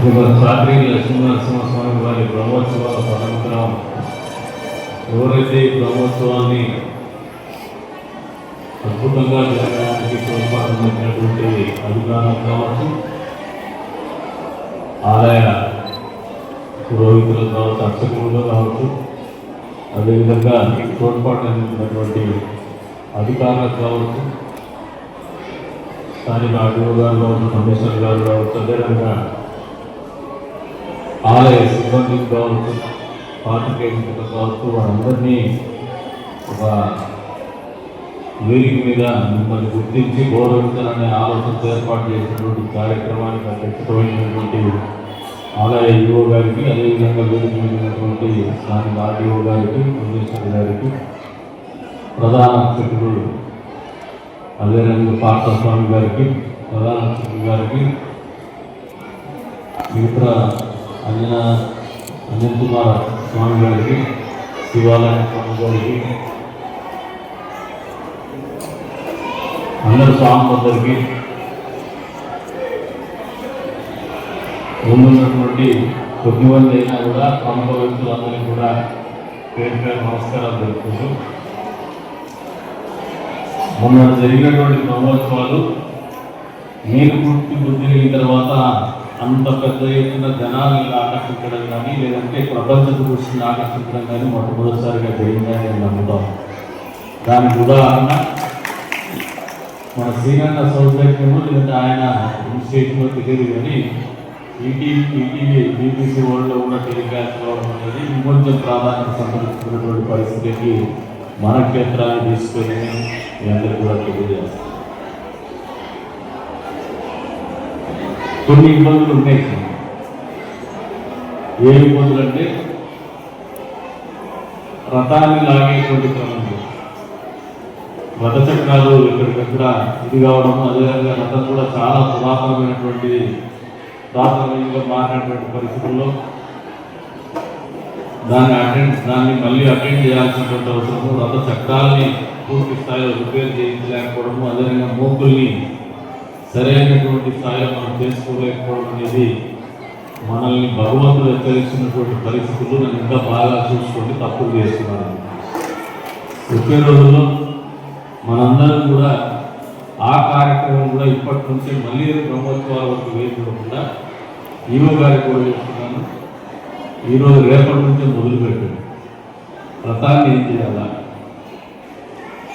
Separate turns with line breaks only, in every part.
Sartre Lakshminarasimhaswamy వారి బ్రహ్మోత్సవాల పరంపరం. ఎవరైతే ఈ బ్రహ్మోత్సవాన్ని అద్భుతంగా జరగడానికి తోడ్పాటున్నటువంటి అధికారం కావచ్చు ఆలయ పురోహితులు కావచ్చు అర్చకులు కావచ్చు అదేవిధంగా తోడ్పాటు అందించినటువంటి అధికారులకు కావచ్చు స్థానిక ఆర్డీఓ గారు కావచ్చు కమిషనర్ గారు కావచ్చు అదేవిధంగా ఆలయ సిబ్బందికి కావచ్చు పాత్రికేయులకు కావచ్చు వారందరినీ ఒక వేదిక మీద మిమ్మల్ని గుర్తించి గౌరవించాలనే ఆలోచనతో ఏర్పాటు చేసినటువంటి కార్యక్రమానికి అధ్యక్షమైనటువంటి ఆలయ ఈఓ గారికి అదేవిధంగా వేదిక మీద ఉన్నటువంటి స్థానిక ఆర్డీఓ గారికి కమిషనర్ గారికి ప్రధాన అధ్యక్షుడు అదేవిధంగా పార్థస్వామి గారికి ప్రధాన అధ్యక్షుడు గారికి మిగతా అంజన అంజన్ కుమార్ స్వామి గారికి శివాలయ స్వామి గారికి అందరు స్వాములందరికీ ముందున్నటువంటి కొద్ది మంది అయినా కూడా ప్రముఖ వ్యక్తులందరికీ కూడా పేరు పేరు నమస్కారాలు తెలుపుకుంటూ మొన్న జరిగినటువంటి బ్రహ్మోత్సవాలు మీరు పూర్తి బుద్ధి తర్వాత అంత పెద్ద ఎత్తున జనాలను ఆకర్షించడం కానీ లేదంటే ప్రపంచ దృష్టిని ఆకర్షించడం కానీ మొట్టమొదటిసారిగా జరిగిందని నేను నమ్ముతాం దానికి ఉదాహరణ మన శ్రీరంగ సౌజన్యము లేదంటే ఆయన ఇన్స్టిట్యూట్లో తెలియదు కానీ ఈటీవీ ఈటీవీ బీబీసీ వరల్డ్లో కూడా టెలికాస్ట్లో అవ్వడం అనేది ఇంకొంచెం ప్రాధాన్యత సంతరించుకున్నటువంటి పరిస్థితికి మన క్షేత్రాన్ని తీసుకొని మీ అందరికీ కూడా తెలియజేస్తాం కొన్ని ఇబ్బందులు ఉన్నాయి ఏ ఇబ్బందులు అంటే రథాన్ని లాగేటువంటి క్రమంలో రథ చక్రాలు ఇక్కడికక్కడ ఇది కావడం అదేవిధంగా రథం కూడా చాలా పురాతనమైనటువంటి ప్రాథమికంగా మారినటువంటి పరిస్థితుల్లో దాన్ని అటెండ్ దాన్ని మళ్ళీ అటెండ్ చేయాల్సినటువంటి అవసరము రథ చక్రాలని పూర్తి స్థాయిలో రిపేర్ చేయించలేకపోవడము అదేవిధంగా మోకుల్ని సరైనటువంటి స్థాయిలో మనం చేసుకోలేకపోవడం అనేది మనల్ని భగవంతుడు హెచ్చరించినటువంటి పరిస్థితులు నన్ను ఇంకా బాగా చూసుకొని తప్పులు చేస్తున్నాను ఒకే రోజుల్లో మనందరం కూడా ఆ కార్యక్రమం కూడా ఇప్పటి నుంచే మళ్ళీ బ్రహ్మోత్సవాల వరకు వేయకుండా ఈవో గారికి కూడా చెప్తున్నాను ఈరోజు రేపటి నుంచే మొదలుపెట్టాడు వ్రతాన్ని ఏం చేయాలా?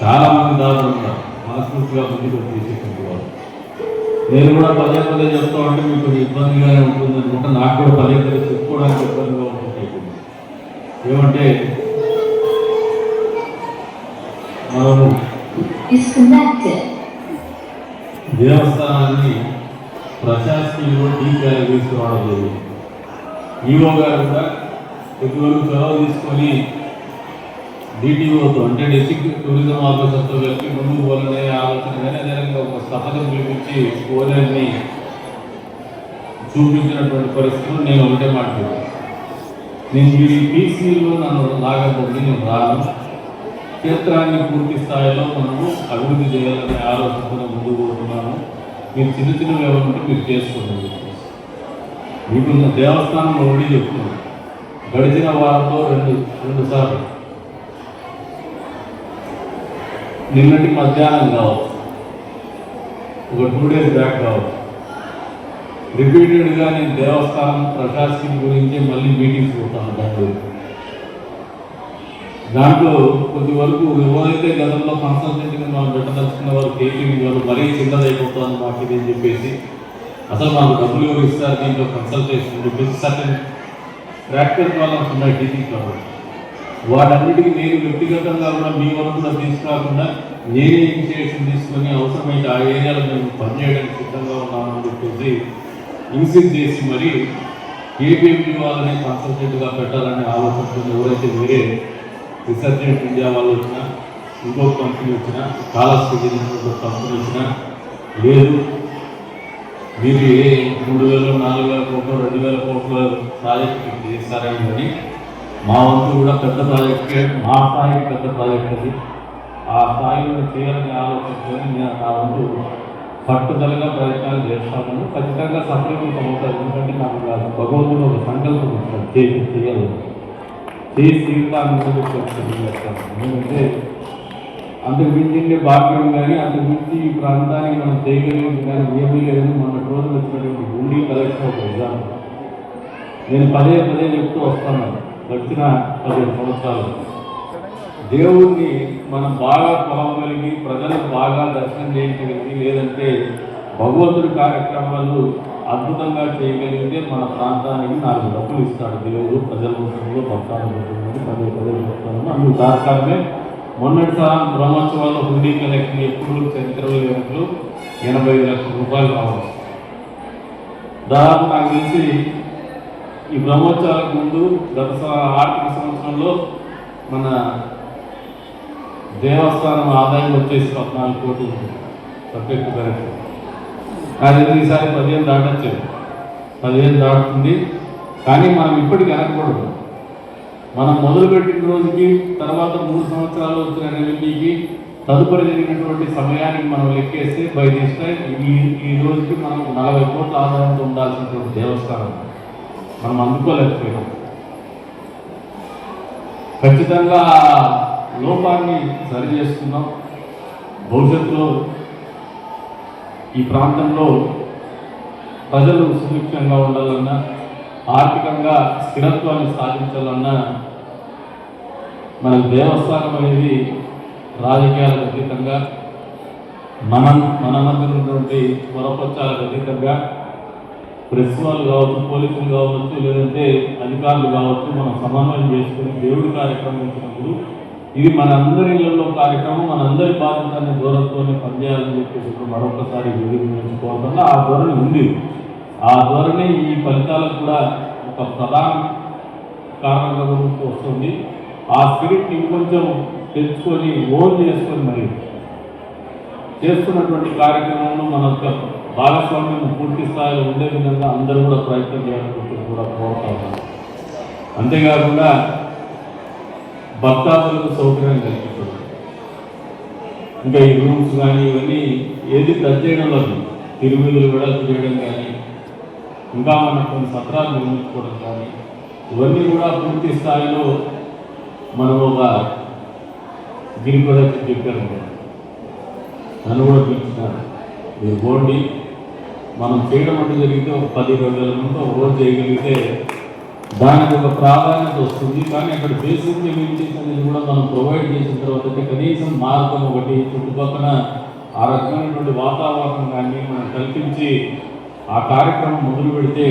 చాలా మంది దాదాపు ఉంటారు మనస్ఫూర్తిగా ముందుకు తీసేటువంటి వారు. నేను కూడా పదే పదే చెప్తా ఉంటే మీకు కొంచెం ఇబ్బందిగానే ఉంటుంది అనుకుంటే. నాకు కూడా పదే పదే చెప్పుకోవడానికి ఇబ్బందిగా ఉంటుంది ఏమంటే మనము. దేవస్థానాన్ని ప్రశాసనలో డీపీఆర్ తీసుకురావడం జరిగింది. ఈఓ గారు కూడా కొద్దివరకు చొరవ తీసుకొని డిటిఓతో అంటే డిస్ట్రిక్ట్ టూరిజం ఆఫీసర్తో కలిపి ముందుకు పోలనే ఆలోచన కానీ అదేవిధంగా ఒక స్థపథం పిలిపించి కోనేరుని చూపించినటువంటి పరిస్థితులు నేను ఒకటే మాట్లాడు నేను ఈ పీసీలో నన్ను లాగకపోతే నేను రాను. క్షేత్రాన్ని పూర్తి స్థాయిలో మనము అభివృద్ధి చేయాలనే ఆలోచనతో ముందుకు పోతున్నాను. మీరు చిన్న చిన్న వ్యవహారం మీరు చేసుకోండి. మీకు దేవస్థానంలో ఉండి చెప్తున్నాను. గడిచిన వారంలో రెండు రెండు సార్లు. నిన్నటి మధ్యాహ్నం కావచ్చు. ఒక టూ డేస్ బ్యాక్ కావచ్చు. రిపీటెడ్గా నేను దేవస్థానం ప్రశాసనం గురించి మళ్ళీ మీటింగ్స్ పోతాను దాంట్లో దాంట్లో కొద్ది వరకు ఎవరైతే గతంలో కన్సల్టెంట్గా మనం పెట్టదలుచుకున్న వారు కేపీ వాళ్ళు మరీ చిన్నదైపోతుంది మాకు ఇది అని చెప్పేసి అసలు మాకు డబ్బులు ఎవరు ఇస్తారు దీంట్లో కన్సల్టేషన్ చెప్పేసి సర్టన్ ప్రాక్టికల్ ప్రాబ్లమ్స్ ఉన్నాయి టీచింగ్ కాబట్టి వాటన్నిటికీ నేను వ్యక్తిగతంగా కూడా మీ వరకు కూడా తీసుకురాకుండా నేను ఇనిషియేషన్ తీసుకొని అవసరమైతే ఆ ఏరియాలో మేము పనిచేయడానికి సిద్ధంగా ఉన్నామని చెప్పేసి ఇన్సిస్ట్ చేసి మరి ఏపీఎంపీ వాళ్ళని కన్సల్టెంట్గా పెట్టాలనే ఆలోచనతో ఎవరైతే వేరే రిసర్జెంట్ ఇండియా వాళ్ళు వచ్చినా ఇంకొక కంపెనీ వచ్చినా కాలస్కి కంపెనీ వచ్చినా లేదు. మీరు ఏ మూడు వేలు నాలుగు వేల కోట్లు రెండు వేల కోట్ల ప్రాజెక్ట్ చేస్తారని కానీ మా వంతు కూడా పెద్ద ప్రాజెక్టే మా స్థాయికి పెద్ద ప్రాజెక్ట్ అది. ఆ స్థాయిలో చేయాలని ఆలోచించుకొని నేను నా వంతు పట్టుదలగా ప్రయత్నాలు చేస్తాను. ఖచ్చితంగా సఫలీకృతం అవుతారు. ఎందుకంటే నాకు భగవంతుడు ఒక సంకల్పం ఇస్తాను చేసి చేయాలి. చేసి తీర్థాన్ని చెప్తాను ఎందుకంటే అంతకు మించిండే భాగ్యం కానీ అంతకు మించి ఈ ప్రాంతానికి మనం చేయగలిగింది కానీ ఏమీ లేదని మొన్న రోజులు వచ్చినటువంటి ఉండి కలెక్టర్ ఒక ఎగ్జాంపుల్ నేను పదే పదే చెప్తూ వస్తాను. వచ్చిన పదిహేను సంవత్సరాలు. దేవుణ్ణి మనం బాగా కొలవగలిగి ప్రజలకు బాగా దర్శనం చేయించగలిగి లేదంటే భగవంతుడి కార్యక్రమాలు అద్భుతంగా చేయగలిగితే మన ప్రాంతానికి నాలుగు డబ్బులు ఇస్తాడు దేవుడు. ప్రజల రూపంలో భక్తాల రూపంలో పదే పదే చెప్తాను అందుకు దాకాలమే మొన్నటి సార్ బ్రహ్మోత్సవాల్లో హుండీ కలెక్షన్ ఎప్పుడు చరిత్రలో లేనట్లు ఎనభై లక్షల రూపాయలు రావచ్చు దాదాపు నాకు తెలిసి ఈ బ్రహ్మోత్సవాలకు ముందు గత ఆర్థిక సంవత్సరంలో మన దేవస్థానం ఆదాయం వచ్చేసి పద్నాలుగు కోట్లు సబ్జెక్టు కరెక్ట్. కానీ ఈసారి పదిహేను దాటచ్చు పదిహేను దాటుతుంది. కానీ మనం ఇప్పటికి అనకూడదు. మనం మొదలుపెట్టిన రోజుకి తర్వాత మూడు సంవత్సరాలు వచ్చిన రెవెన్యూకి తదుపరి జరిగినటువంటి సమయానికి మనం లెక్కేస్తే బై దిస్ ఈ ఈ రోజుకి మనం నలభై కోట్ల ఆదాయంతో ఉండాల్సినటువంటి దేవస్థానం. మనం అందుకోలేకపోయినాం. ఖచ్చితంగా లోపాన్ని సరి చేసుకున్నాం. భవిష్యత్తులో ఈ ప్రాంతంలో ప్రజలు సుభిక్షంగా ఉండాలన్నా ఆర్థికంగా స్థిరత్వాన్ని సాధించాలన్నా మన దేవస్థానం అనేది రాజకీయాలకు అతీతంగా మన మన మధ్య ఉన్నటువంటి పొరపచ్చాలకు అతీతంగా ప్రెస్ వాళ్ళు కావచ్చు పోలీసులు కావచ్చు లేదంటే అధికారులు కావచ్చు మనం సమన్వయం చేసుకుని దేవుడి కార్యక్రమం ఇచ్చినప్పుడు ఇది మన అందరి ఇళ్ళలో కార్యక్రమం మన అందరి బాధ్యతని దూరంతోనే పనిచేయాలని చెప్పేసి ఇప్పుడు మరొకసారి విధించుకోవడం ఆ ధోరణి ఉంది. ఆ ధోరణి ఈ ఫలితాలకు కూడా ఒక ప్రధాన కారణంగా వస్తుంది. ఆ స్పిరిట్ ఇంకొంచెం తెచ్చుకొని ఓన్ చేసుకొని మరి చేస్తున్నటువంటి కార్యక్రమంలో మన యొక్క భాగస్వామ్యం పూర్తి స్థాయిలో ఉండే విధంగా అందరూ కూడా ప్రయత్నం చేయాలని కూడా కోరుతా ఉన్నాను అంతేకాకుండా భక్తాదులకు సౌకర్యం కల్పిస్తుంది ఇంకా ఈ రూమ్స్ కానీ ఇవన్నీ ఏది టచ్ చేయడం లేదు. తిరుమల వెడల్పు చేయడం కానీ ఇంకా మన కొన్ని సత్రాలు నిర్మించుకోవడం కానీ ఇవన్నీ కూడా పూర్తి స్థాయిలో మనం ఒక గిరి ప్రదక్షిణ చెప్పారు. నన్ను కూడా పిలిచినారు. మీరు పోండి. మనం చేయడం అంటే జరిగితే ఒక పది ఇరవై వేల మంది ఒక రోజు చేయగలిగితే దానికి ఒక ప్రాధాన్యత వస్తుంది. కానీ అక్కడ బేసిక్ ఇమ్యూనిటీస్ అనేది కూడా మనం ప్రొవైడ్ చేసిన తర్వాత కనీసం మార్గం ఒకటి చుట్టుపక్కల ఆ రకమైనటువంటి వాతావరణం కానీ మనం కల్పించి ఆ కార్యక్రమం మొదలు పెడితే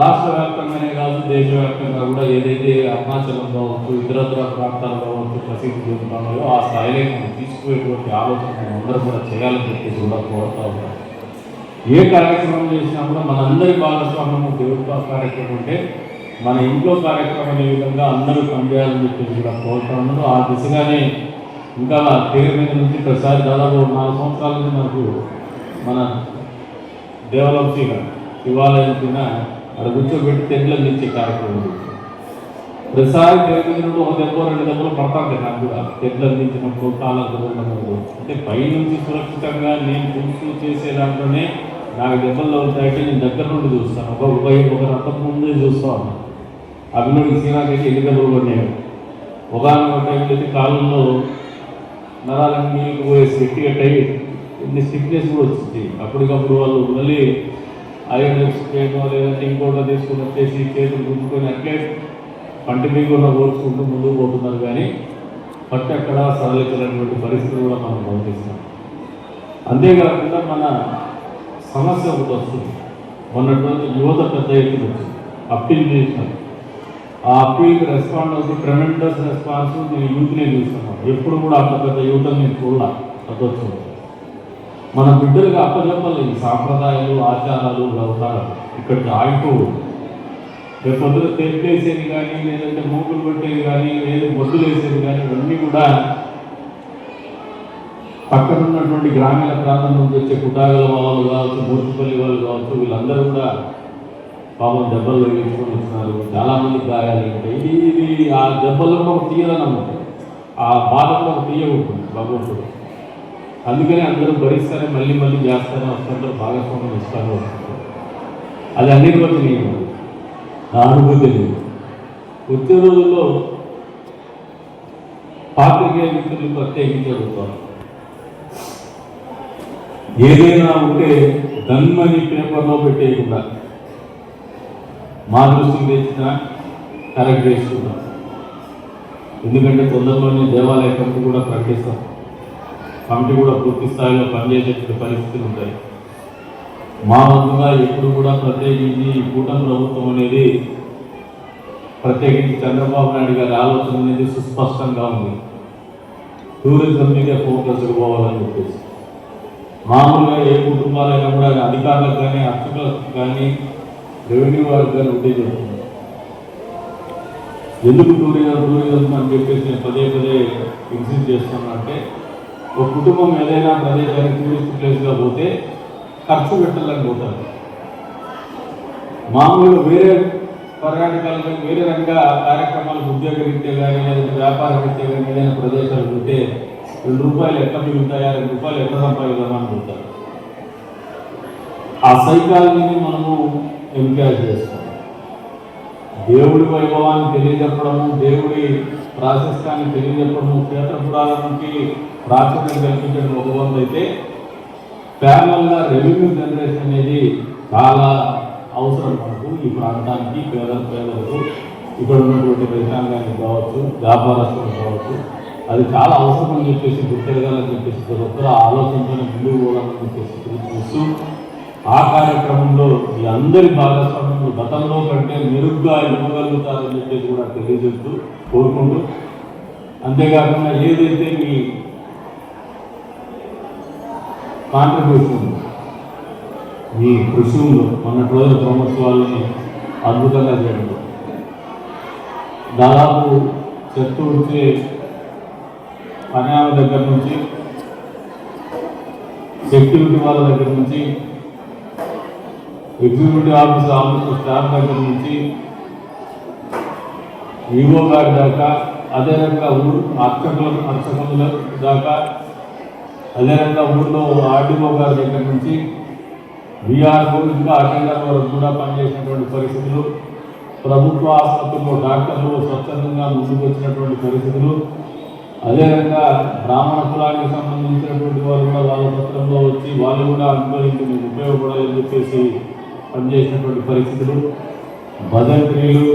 రాష్ట్ర వ్యాప్తంగానే కాదు దేశవ్యాప్తంగా కూడా ఏదైతే అరుణాచలం కావచ్చు ఇతరత్ర ప్రాంతాలు కావచ్చు ప్రసిద్ధి చెందుతున్నాయో ఆ స్థాయిలో మనం తీసుకుపోయేటువంటి ఆలోచన మనం కూడా చేయాలని చెప్పేసి కూడా కోరుతా ఉన్నాం. ఏ కార్యక్రమం చేసినా కూడా మనందరి భాగస్వామ్యము దేవుడితో కార్యక్రమం ఉంటే మన ఇంట్లో కార్యక్రమం ఏ విధంగా అందరూ పనిచేయాలని చెప్పేసి కూడా కోరుతున్నాను ఆ దిశగానే ఇంకా పేరు మీద నుంచి ప్రసాద్ దాదాపు నాలుగు సంవత్సరాల నుంచి మనకు మన డెవలప్ చేయడం శివాలయం కింద అక్కడ కూర్చోబెట్టి తెడ్లు అందించే కార్యక్రమం ఉంది. ప్రతిసారి ఒక దెబ్బ రెండు దెబ్బలు పడతాను నాకు కూడా. తెడ్లు అందించినప్పుడు కాలం కుదరినప్పుడు అంటే పైనుంచి సురక్షితంగా నేను చూస్తూ చేసే దాంట్లోనే నాకు దెబ్బల్లో ఉంటాయంటే నేను దగ్గర నుండి చూస్తాను. ఒక ఒక ఒక రథం ముందే చూస్తాను. అభినోడి సీనాకైతే ఎన్ని దెబ్బలు పడినాయి ఒకనొక టైంలో కాలంలో నరాలన్నీ నీళ్ళు పోయేసి గట్టిగా టై సిక్నెస్ కూడా వచ్చింది. అప్పటికప్పుడు వాళ్ళు మళ్ళీ ఐరన్ చేయడం లేదంటే ఇంకోట తీసుకుని వచ్చేసి చేతులు గుంజుకొని అట్లే పంట మీద కూడా ఓర్చుకుంటూ ముందుకు పోతున్నారు. కానీ పట్టు అక్కడ సరళించినటువంటి పరిస్థితులు కూడా మనం గమనిస్తున్నాం అంతేకాకుండా మన సమస్య ఒకటి వస్తుంది. మొన్నటి రోజు యువత పెద్ద ఎత్తున వచ్చింది. అప్పీల్ చేసినాం ఆ అప్పీల్కి రెస్పాండ్ అవుతూ ట్రెమెండస్ రెస్పాన్స్ నేను యూత్నే చూస్తున్నాను ఎప్పుడు కూడా అంత పెద్ద యువతను నేను చూడాల. అదొచ్చు మన బిడ్డలకు అప్పచెప్పలేదు ఈ సాంప్రదాయాలు ఆచారాలు అవుతారు ఇక్కడికి ఆగిపోవు రేపు పొద్దున తెప్పేసేది కానీ లేదంటే మూకులు పెట్టేది కానీ లేదు మొద్దులు వేసేది కానీ ఇవన్నీ కూడా పక్కన ఉన్నటువంటి గ్రామీణ ప్రాంతం నుంచి వచ్చే కుటాగల వాళ్ళు కావచ్చు మూర్తిపల్లి వాళ్ళు కావచ్చు వీళ్ళందరూ కూడా పాపం దెబ్బలు తగ్గించుకొని వస్తున్నారు. చాలామంది గాయాలు ఉంటాయి ఇది ఇది ఆ దెబ్బల్లో కూడా ఒక తీయదనం ఉంటుంది ఆ బాధలో ఒక తీయకుంటుంది భగవంతుడు అందుకని అందరూ భరిస్తారని మళ్ళీ మళ్ళీ చేస్తారని వస్తుంటారు భాగస్వామ్యం ఇస్తారని వస్తుంటారు అది అన్నిటి రోజు నేను నా అనుభూతి లేదు. వచ్చే రోజుల్లో పాత్రికేయ మిత్రులు ప్రత్యేకించి ఏదైనా ఉంటే దన్మని పేపర్లో పెట్టేయకుండా మా దృష్టికి తెచ్చిన కరెక్ట్ చేసుకుంటాం. ఎందుకంటే తొందరలోనే దేవాలయ కమిటీ కూడా ప్రకటిస్తాం కమిటీ కూడా పూర్తి స్థాయిలో పనిచేసే పరిస్థితులు ఉంటాయి. మా వంతుగా ఎప్పుడు కూడా ప్రత్యేకించి ఈ కూటమి ప్రభుత్వం అనేది ప్రత్యేకించి చంద్రబాబు నాయుడు గారి ఆలోచన అనేది సుస్పష్టంగా ఉంది. టూరిజం మీదే ఫోకస్ పోవాలని చెప్పేసి. మామూలుగా ఏ కుటుంబాలైనా కూడా అధికారులకు కానీ అర్చకులకు కానీ రెవెన్యూ వాళ్ళకి కానీ ఉంటే చెప్తుంది ఎందుకు టూరిజం టూరిజం అని చెప్పేసి నేను పదే పదే ఇన్సిస్ట్ చేస్తున్నానంటే ఒక కుటుంబం ఏదైనా ప్రదేశానికి టూరిస్ట్ ప్లేస్గా పోతే ఖర్చు పెట్టాలని పోతారు. మామూలుగా వేరే పర్యాటకాలు వేరే రంగ కార్యక్రమాలకు ఉద్యోగ రీత్యా కానీ లేదంటే వ్యాపార రీత్యా కానీ ఏదైనా ప్రదేశాలు పోతే రెండు రూపాయలు ఎట్లా మిగులుతాయా? రెండు రూపాయలు ఎట్లా సంపాదిద్దామని ఉంటారు ఆ సైకాలజీని మనము ఎంకరేజ్ చేస్తాం. దేవుడి వైభవాన్ని తెలియజెప్పడము దేవుడి ప్రాశస్యాన్ని తెలియజెప్పడము క్షేత్రపురాలకి ప్రాచుర్యం కల్పించడం ఒక వంద అయితే ప్యారలల్గా రెవెన్యూ జనరేషన్ అనేది చాలా అవసరం మనకు. ఈ ప్రాంతానికి పేద పేదలకు ఇక్కడ ఉన్నటువంటి రైతాంగానికి కావచ్చు వ్యాపారస్తులకు కావచ్చు. అది చాలా అవసరం అని చెప్పేసి గుర్తెరగాలని చెప్పేసి ప్రతి ఒక్కరు ఆ ఆలోచనతోనే ముందుకు పోవాలని చెప్పేసి చూస్తూ ఆ కార్యక్రమంలో మీ అందరి భాగస్వామ్యం గతంలో కంటే మెరుగ్గా ఇవ్వగలుగుతారని చెప్పేసి కూడా తెలియజేస్తూ కోరుకుంటూ అంతేకాకుండా ఏదైతే మీ కాంట్రిబ్యూషన్ మీ కృషి ఉందో మొన్నటి రోజు బ్రహ్మోత్సవాలని అద్భుతంగా చేయడం. దాదాపు చెత్త వచ్చే పర్యావరణ దగ్గర నుంచి సెక్యూరిటీ వాళ్ళ దగ్గర నుంచి ఎగ్జిక్యూటివ్ ఆఫీస్ ఆఫీస్ స్టాఫ్ దగ్గర నుంచి ఈవో గారి దాకా అదే రకంగా ఊరు అర్చకుల అర్చకుల దాకా అదే రకంగా ఊళ్ళో ఆర్డీఓ గారి దగ్గర నుంచి బీఆర్ఓ ఇంకా అటెండర్ వరకు కూడా పనిచేసినటువంటి పరిస్థితులు ప్రభుత్వ ఆసుపత్రుల్లో డాక్టర్లు స్వచ్ఛందంగా ముందుకు వచ్చినటువంటి పరిస్థితులు అదేవిధంగా బ్రాహ్మణ కులానికి సంబంధించినటువంటి వారు కూడా వాళ్ళ పత్రంలో వచ్చి వాళ్ళు కూడా అనుభవించి మీకు ఉపయోగపడాలని చెప్పేసి పనిచేసినటువంటి పరిస్థితులు. భజంత్రీలు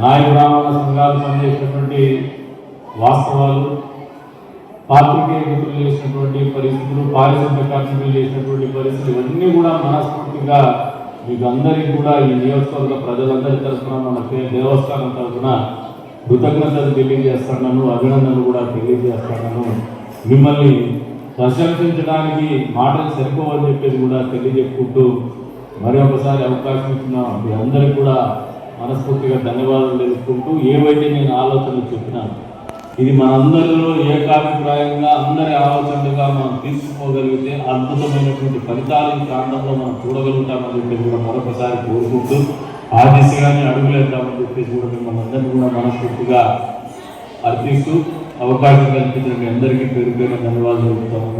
నాయ బ్రాహ్మణ సంఘాలు పనిచేసినటువంటి వాస్తవాలు పాత్రికేయ మిత్రులు చేసినటువంటి పరిస్థితులు పారిశుద్ధ్య కార్మికులు చేసినటువంటి పరిస్థితులు ఇవన్నీ కూడా మనస్ఫూర్తిగా మీకు అందరికీ కూడా ఈ నియోజకవర్గ ప్రజలందరి తరఫున మన దేవస్థానం తరఫున కృతజ్ఞతలు తెలియజేస్తున్నాను అభినందనలు కూడా తెలియజేస్తున్నాను. మిమ్మల్ని ప్రశంసించడానికి మాటలు సరిపోవని చెప్పేసి కూడా తెలియజెప్పుకుంటూ మరి ఒకసారి అవకాశం ఇచ్చిన మీ అందరికీ కూడా మనస్ఫూర్తిగా ధన్యవాదాలు తెలుసుకుంటూ ఏవైతే నేను ఆలోచనలు చెప్పినాను ఇది మనందరిలో ఏకాభిప్రాయంగా అందరి ఆలోచనలుగా మనం తీసుకోగలిగితే అద్భుతమైనటువంటి ఫలితాలు ఈ ప్రాంతంలో మనం చూడగలుగుతామని చెప్పేసి కూడా మరొకసారి కోరుకుంటూ ఆ దిశగానే అడుగులేద్దామని చెప్పేసి కూడా మిమ్మల్ని అందరినీ కూడా మనస్ఫూర్తిగా అర్పిస్తూ అవకాశం కల్పించిన మీ అందరికీ పేరు పేరు ధన్యవాదాలు చెబుతాము